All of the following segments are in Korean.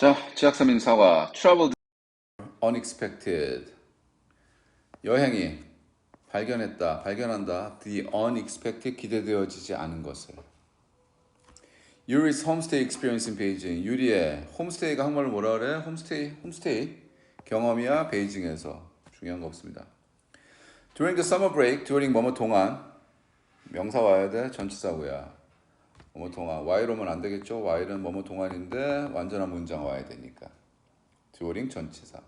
자, 지학사민 사과. Traveled unexpected. 여행이 발견했다, 발견한다. The unexpected 기대되어지지 않은 것을. Yuri's homestay experience in Beijing. 유리의 홈스테이가 한국말로 뭐라 그래? 홈스테이, 홈스테이 경험이야 베이징에서 중요한 거 없습니다. During the summer break, during 뭐뭐 동안 명사 와야 돼, 전치사고야. 뭐뭐 동안 Y로 오면 안 되겠죠? Y는 뭐뭐 동안인데 완전한 문장 와야 되니까. during 전치사.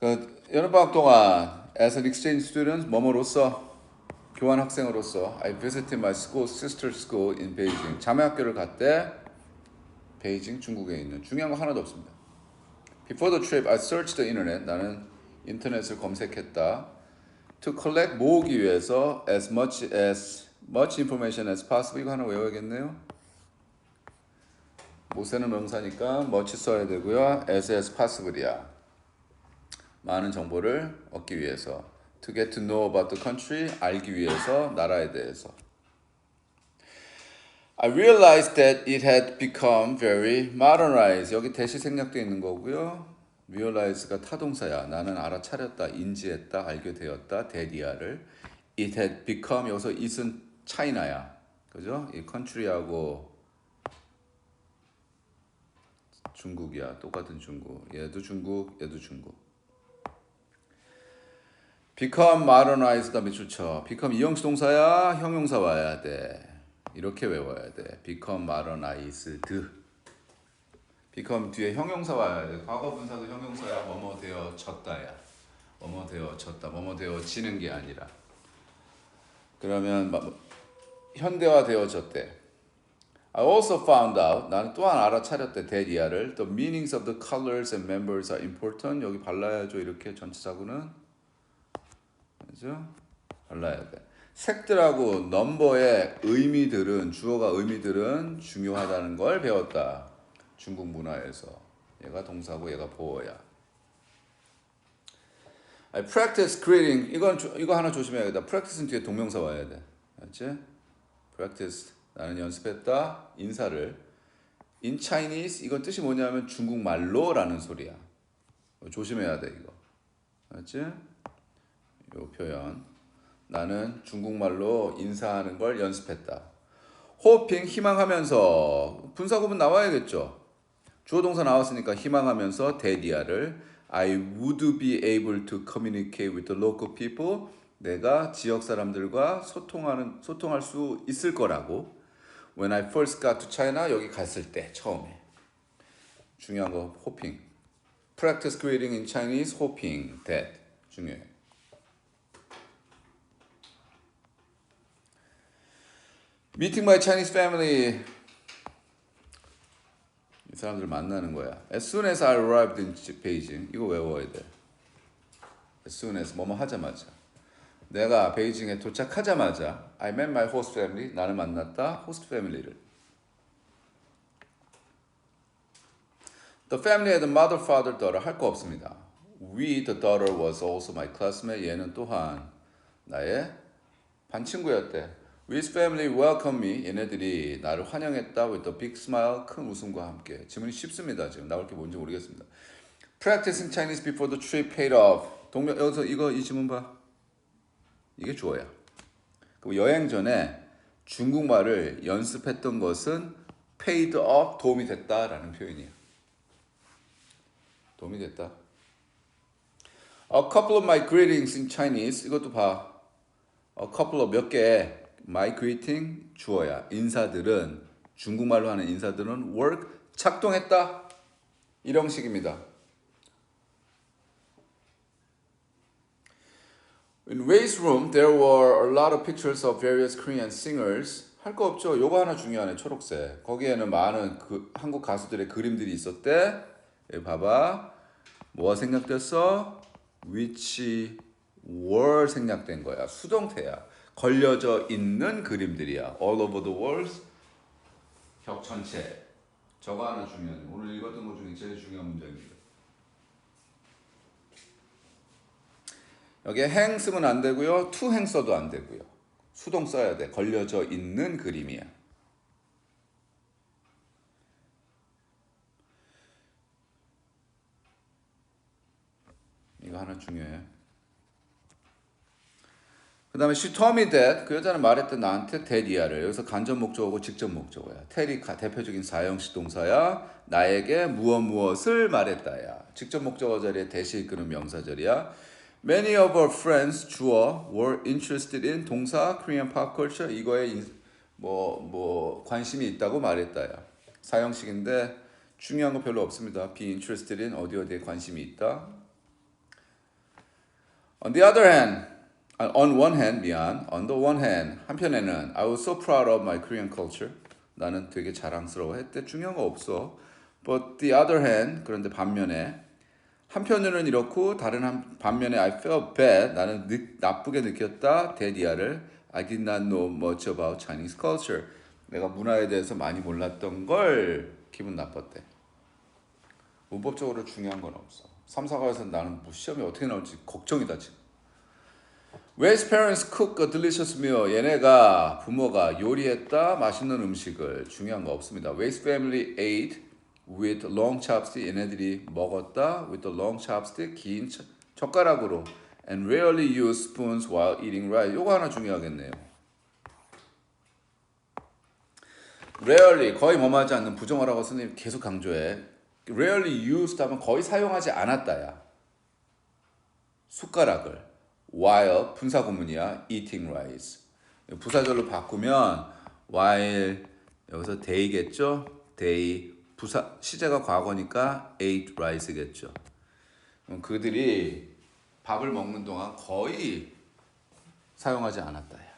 그 여름 방학 동안 as an exchange student 뭐뭐로서 교환 학생으로서 I visited my school sister school in Beijing. 자매 학교를 갔대. 베이징 중국에 있는 중요한 거 하나도 없습니다. Before the trip, I searched the internet. 나는 인터넷을 검색했다. To collect 모으기 위해서 as much as much information as possible. 이거 하나 외워야겠네요. 모세는 명사니까 much 써야 되고요. as as possible이야. 많은 정보를 얻기 위해서. To get to know about the country. 알기 위해서 나라에 대해서. I realized that it had become very modernized. 여기 대시 생략되어 있는 거고요. realize가 타동사야. 나는 알아차렸다, 인지했다, 알게 되었다. 데리아를. It had become 여기서 it은 차이나야. 그죠? 이 country하고 중국이야. 똑같은 중국. 얘도 중국, 얘도 중국. become modernized 다음에 좋죠. become 이형식 동사야, 형용사 와야 돼. 이렇게 외워야 돼. become modernized. become 뒤에 형용사 와야 돼. 과거 분사도 형용사야. 뭐뭐 되어졌다야. 뭐뭐 되어졌다. 뭐뭐 되어지는 게 아니라. 그러면 뭐- 현대화 되어졌대. I also found out 나는 또한 알아차렸대 대리아를. The meanings of the colors and members are important. 여기 발라야죠 이렇게. 전치사구는. 그죠? 발라야 돼. 색들하고 넘버의 의미들은 주어가 의미들은 중요하다는 걸 배웠다. 중국 문화에서. 얘가 동사고 얘가 보어야. I practice greeting 이건 조- 이거 하나 조심해야겠다. Practice는 뒤에 동명사 와야 돼. 알지? Practice 나는 연습했다. 인사를. In Chinese 이건 뜻이 뭐냐면 중국말로라는 소리야. 조심해야 돼 이거. 알지? 요 표현. 나는 중국말로 인사하는 걸 연습했다. 호핑 희망하면서. 분사구문 나와야겠죠? 주어 동사 나왔으니까 희망하면서 대디아를. I would be able to communicate with the local people 내가 지역 사람들과 소통하는 소통할 수 있을 거라고 When I first got to China 여기 갔을 때 처음에 중요한 거 호핑 Practice greeting in Chinese hoping that 중요해 Meeting my Chinese family 이 사람들 만나는 거야 As soon as I arrived in Beijing 이거 외워야 돼 As soon as 뭐뭐 하자마자 내가 베이징에 도착하자마자 I met my host family 나를 만났다 host family를 The family had a mother, father, daughter 할 거 없습니다. We, the daughter was also my classmate. 얘는 또한 나의 반 친구였대. With family welcome me. 얘네들이 나를 환영했다 with a big smile. 큰 웃음과 함께. 지문이 쉽습니다. 지금 나올 게 뭔지 모르겠습니다. Practicing Chinese before the trip paid off. 동명 여기서 이거 이 지문 봐. 이게 주어야. 그럼 여행 전에 중국말을 연습했던 것은 paid off 도움이 됐다라는 표현이에요. 도움이 됐다. A couple of my greetings in Chinese 이것도 봐. A couple of 몇 개. My greeting 주어야. 인사들은 중국말로 하는 인사들은 work 작동했다. 이런 식입니다. In Way's room, there were a lot of pictures of various Korean singers. 할 거 없죠. 요거 하나 중요하네. 초록색. 거기에는 많은 그 한국 가수들의 그림들이 있었대. 여기 봐봐. 뭐가 생략됐어? which were 생략된 거야. 수동태야. 걸려져 있는 그림들이야. all over the world. 격 전체. 저거 하나 중요해. 오늘 읽었던 것 중에 제일 중요한 문장입니다. 여기에 행 쓰면 안 되고요. 투행 써도 안 되고요. 수동 써야 돼. 걸려져 있는 그림이야. 이거 하나 중요해. 그 다음에 she told me that 그 여자는 말했던 나한테 대리아를 여기서 간접 목적어고 직접 목적어야 테리카 대표적인 사형시 동사야 나에게 무엇 무엇을 말했다야 직접 목적어 자리에 대시 이끄는 명사절이야 Many of our friends 주어 were interested in 동사 Korean pop culture 이거에 뭐뭐 뭐 관심이 있다고 말했다야. 사형식인데 중요한 거 별로 없습니다. be interested in 어디 어디에 관심이 있다. On the other hand, 아, on one hand 미안. On the one hand 한편에는 I was so proud of my Korean culture. 나는 되게 자랑스러워했대. 중요한 거 없어. But the other hand 그런데 반면에 한편으로는 이렇고 다른 한, 반면에 I felt bad. 나는 느, 나쁘게 느꼈다. 데디아를 I did not know much about Chinese culture. 내가 문화에 대해서 많이 몰랐던 걸 기분 나빴대. 문법적으로 중요한 건 없어. 3, 4과에서 나는 뭐 시험이 어떻게 나올지 걱정이다 지금. Where's parents cook a delicious meal? 얘네가 부모가 요리했다 맛있는 음식을 중요한 거 없습니다. Where's family ate with long chopstick? 얘네들이 먹었다 with the long chopstick 긴 젓- 젓가락으로 and rarely use spoons while eating rice. 요거 하나 중요하겠네요. rarely 거의 뭐하지 않는 부정어라고 선생님 계속 강조해. rarely used 하면 거의 사용하지 않았다야. 숟가락을 while 분사 구문이야 eating rice 부사절로 바꾸면 while 여기서 day겠죠 day 부사 시제가 과거니까 ate rice겠죠. 그들이 밥을 먹는 동안 거의 사용하지 않았다야